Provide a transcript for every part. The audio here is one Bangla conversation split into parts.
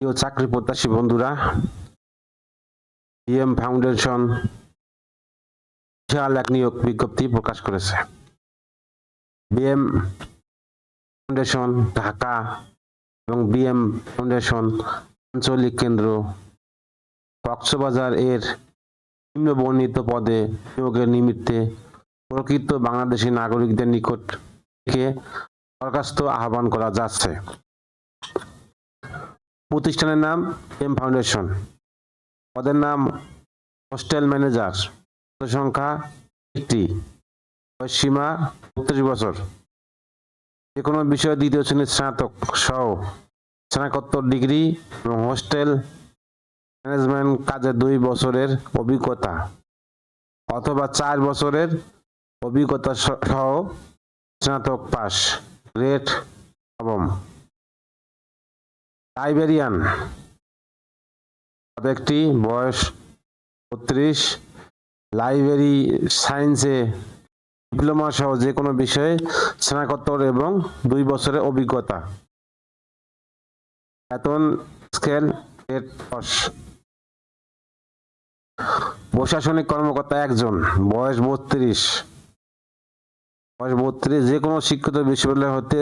প্রিয় চাকরি প্রত্যাশী বন্ধুরা ইএম ফাউন্ডেশন বিশাল এক নিয়োগ বিজ্ঞপ্তি প্রকাশ করেছে। বিএম ফাউন্ডেশন ঢাকা এবং বিএম ফাউন্ডেশন আঞ্চলিক কেন্দ্র কক্সবাজার এর নিম্ন বর্ণিত পদে নিয়োগের নিমিত্তে প্রকৃত বাংলাদেশী নাগরিকদের নিকট থেকে দরখাস্ত আহ্বান করা যাচ্ছে। প্রতিষ্ঠানের নাম এম ফাউন্ডেশন পদের নাম হোস্টেল ম্যানেজার সংখ্যা একটি। সীমা বত্রিশ বছর। যে কোনো বিষয়ে দ্বিতীয় শ্রেণির স্নাতক সহ স্নাতকোত্তর ডিগ্রি এবং হোস্টেল ম্যানেজমেন্ট কাজে দুই বছরের অভিজ্ঞতা অথবা চার বছরের অভিজ্ঞতা সহ স্নাতক পাস। রেট নবম লাইব্রেরিয়ান একটি বয়স বত্রিশ। লাইব্রেরি সায়েন্সে ডিপ্লোমা সহ যে কোনো বিষয়ে স্নাতকোত্তর এবং দুই বছরের অভিজ্ঞতা। বেতন স্কেল প্রশাসনিক কর্মকর্তা একজন, বয়স বত্রিশ। বয়স বত্রিশ, যে কোনো শিক্ষিত বিশ্ববিদ্যালয় হতে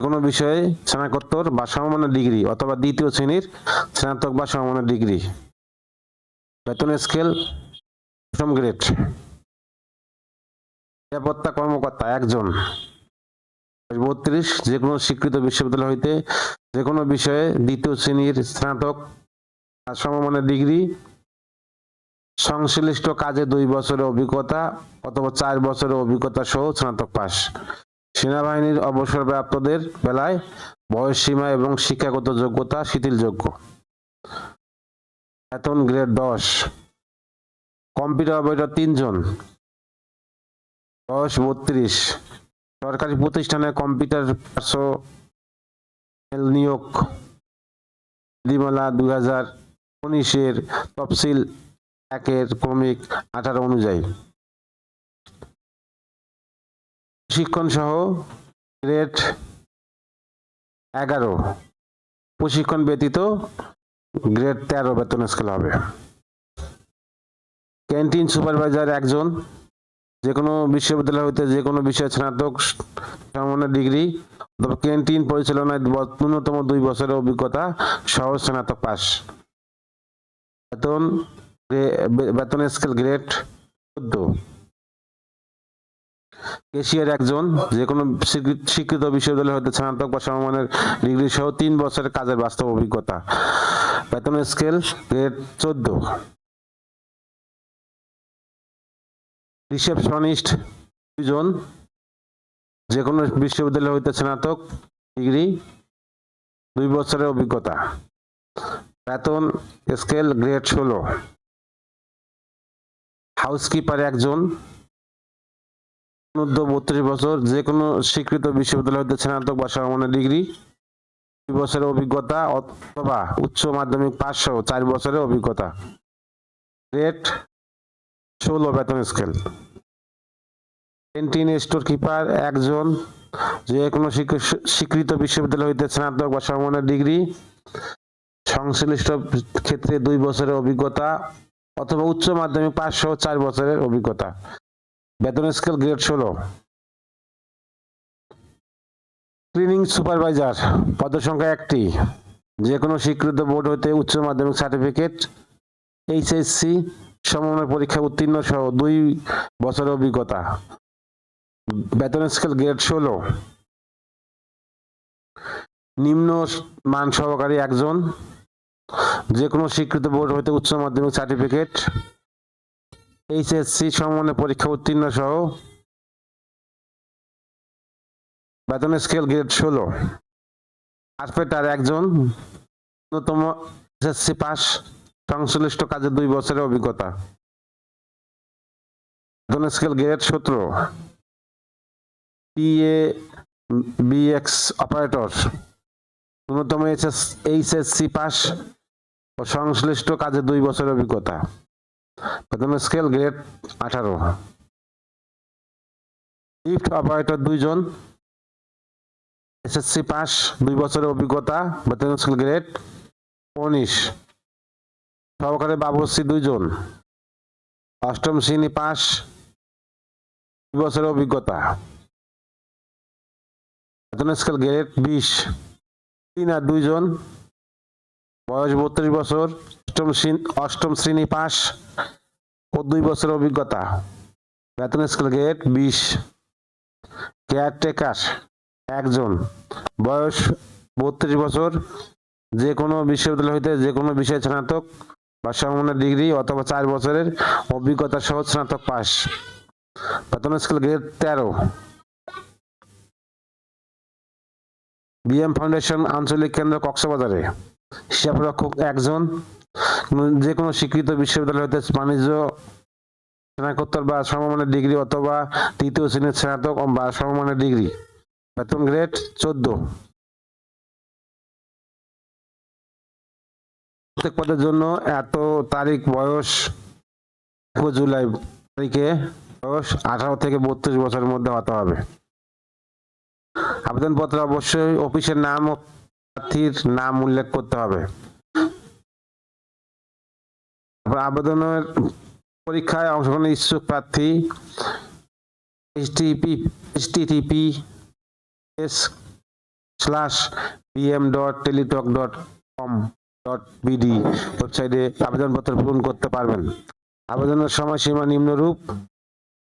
কোনো বিষয়ে স্নাতকোত্তর বা সমমানের ডিগ্রি অথবা দ্বিতীয় শ্রেণির স্নাতক বা সমমানের ডিগ্রি। বেতন স্কেল প্রথম গ্রেড। নিরাপত্তা কর্মকর্তা একজন। বত্রিশ যে কোনো স্বীকৃত বিশ্ববিদ্যালয় হইতে যে কোনো বিষয়ে দ্বিতীয় শ্রেণির স্নাতক বা সমমানের ডিগ্রি, সংশ্লিষ্ট কাজে দুই বছরের অভিজ্ঞতা অথবা চার বছরের অভিজ্ঞতা সহ স্নাতক পাস। সেনাবাহিনীর অবসরপ্রাপ্তদের বেলায় বয়স সীমা এবং শিক্ষাগত যোগ্যতা শিথিলযোগ্য। বেতন গ্রেড দশ। কম্পিউটার অপারেটর তিনজন। বয়স বত্রিশ। সরকারি প্রতিষ্ঠানে কম্পিউটার পার্সোনেল নিয়োগ। বিধিমালা দুই হাজার উনিশের তফসিল একের ক্রমিক আঠারো অনুযায়ী। প্রশিক্ষণ সহ গ্রেড এগারো। প্রশিক্ষণ ব্যতীত গ্রেড তেরো বেতন স্কেল হবে। ক্যান্টিন সুপারভাইজার একজন যে কোনো বিশ্ববিদ্যালয় হইতে যে কোনো বিষয়ে স্নাতক সমমানের ডিগ্রি অথবা ক্যান্টিন পরিচালনায় ন্যূনতম দুই বছরের অভিজ্ঞতা সহ স্নাতক পাস। বেতন বেতন স্কেল গ্রেড চোদ্দ। কেশিয়ার একজন যে কোনো স্বীকৃত বিশ্ববিদ্যালয় হতে স্নাতক বা সমমানের ডিগ্রি সহ তিন বছরের কাজের বাস্তব অভিজ্ঞতা। বেতন স্কেল গ্রেড চোদ্দ। রিসেপশনিস্ট দুজন যে কোনো বিশ্ববিদ্যালয় হইতে স্নাতক ডিগ্রি, দুই বছরের অভিজ্ঞতা। বেতন স্কেল গ্রেড ষোলো। হাউসকিপার একজন অনূর্ধ্ব বত্রিশ বছর যে কোনো স্বীকৃত বিশ্ববিদ্যালয় হতে স্নাতক বা সমমানের ডিগ্রি, দুই বছরের অভিজ্ঞতা অথবা উচ্চ মাধ্যমিক সহ চার বছরের অভিজ্ঞতা। গ্রেড ষোলো বেতন স্কেল। ক্যান্টিন স্টোর কিপার একজন যে কোনো স্বীকৃত বিশ্ববিদ্যালয় হইতে স্নাতক বা সমমানের ডিগ্রি, সংশ্লিষ্ট ক্ষেত্রে দুই বছরের অভিজ্ঞতা অথবা উচ্চ মাধ্যমিক সহ চার বছরের অভিজ্ঞতা। বেতন স্কেল গ্রেড ষোলো। ক্লিনিং সুপারভাইজার পদসংখ্যা একটি। যে কোনো স্বীকৃত বোর্ড হইতে উচ্চ মাধ্যমিক সার্টিফিকেট এইচএসসি সমন্বয় পরীক্ষা উত্তীর্ণ সহ দুই বছরের অভিজ্ঞতা। বেতন স্কেল গ্রেড ষোলো। নিম্ন মান সহকারী একজন। যে কোনো স্বীকৃত বোর্ড হইতে উচ্চ মাধ্যমিক সার্টিফিকেট এইচএসসি সমমানের পরীক্ষা উত্তীর্ণ সহ বেতন স্কেল গ্রেড ষোলো। কার্পেটার একজন ন্যূনতম এসএসসি পাস, সংশ্লিষ্ট কাজে দুই বছরের অভিজ্ঞতা। বেতন স্কেল গ্রেড সতেরো। পিএ বিএক্স অপারেটর ন্যূনতম এইচএস এইচএসসি পাস ও সংশ্লিষ্ট কাজে দুই বছরের অভিজ্ঞতা। বেতন স্কেল গ্রেড আঠারো। লিফট অপারেটর দুইজন এসএসসি পাস, দুই বছরের অভিজ্ঞতা বেতন স্কেল গ্রেড উনিশ। সহকারী বাবুশ্রী দুইজন, অষ্টম শ্রেণি পাস, দুই বছরের অভিজ্ঞতা। বেতন স্কেল গ্রেড বিশ। তিন আর দুইজন বয়স বত্রিশ বছর, অষ্টম অষ্টম শ্রেণি পাস ও দুই বছরের অভিজ্ঞতা। বেতন স্কেল গেট বিশ। কেয়ারটেকার একজন। বয়স বত্রিশ বছর। যে কোনো বিশ্ববিদ্যালয় হইতে যে কোনো বিষয়ে স্নাতক বা সমমানের ডিগ্রি অথবা চার বছরের অভিজ্ঞতা সহ স্নাতক পাস। বেতন স্কেল গ্রেড তেরো। বিএম ফাউন্ডেশন আঞ্চলিক কেন্দ্র কক্সবাজারে। হিসাবরক্ষক একজন যে কোনো স্বীকৃত বিশ্ববিদ্যালয় হতে বাণিজ্য, স্নাতকোত্তর বা সমমানের ডিগ্রি অথবা তৃতীয় শ্রেণির স্নাতক বা সমমানের ডিগ্রি। বেতন গ্রেড চোদ্দ। প্রত্যেক পদের জন্য এত তারিখ বয়স জুলাই তারিখে বয়স আঠারো থেকে বত্রিশ বছরের মধ্যে হতে হবে। আবেদনপত্র অবশ্যই অফিসের নাম প্রার্থীর নাম উল্লেখ করতে হবে। আবেদনের পরীক্ষায় অংশগ্রহণের ইচ্ছুক প্রার্থী HTP HTTP S slash BM dot Teletalk dot com dot BD ওয়েবসাইটে আবেদনপত্র পূরণ করতে পারবেন। আবেদনের সময়সীমা নিম্নরূপ।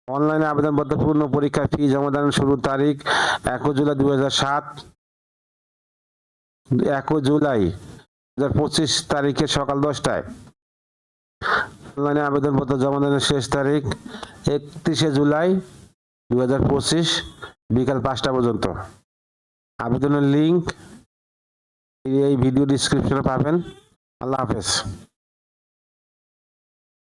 অনলাইনে আবেদনপত্র পূর্ণ পরীক্ষা ফি জমাদানের শুরুর তারিখ একুশ জুলাই দুই হাজার সাত। একুশ জুলাই দু পঁচিশ তারিখে সকাল দশটায়। অনলাইনে আবেদনপত্র জমা দেওয়ার শেষ তারিখ একত্রিশে জুলাই দু হাজার পঁচিশ বিকাল পাঁচটা পর্যন্ত। আবেদনের লিঙ্ক এই ভিডিও ডিসক্রিপশনে পাবেন। আল্লাহ হাফেজ।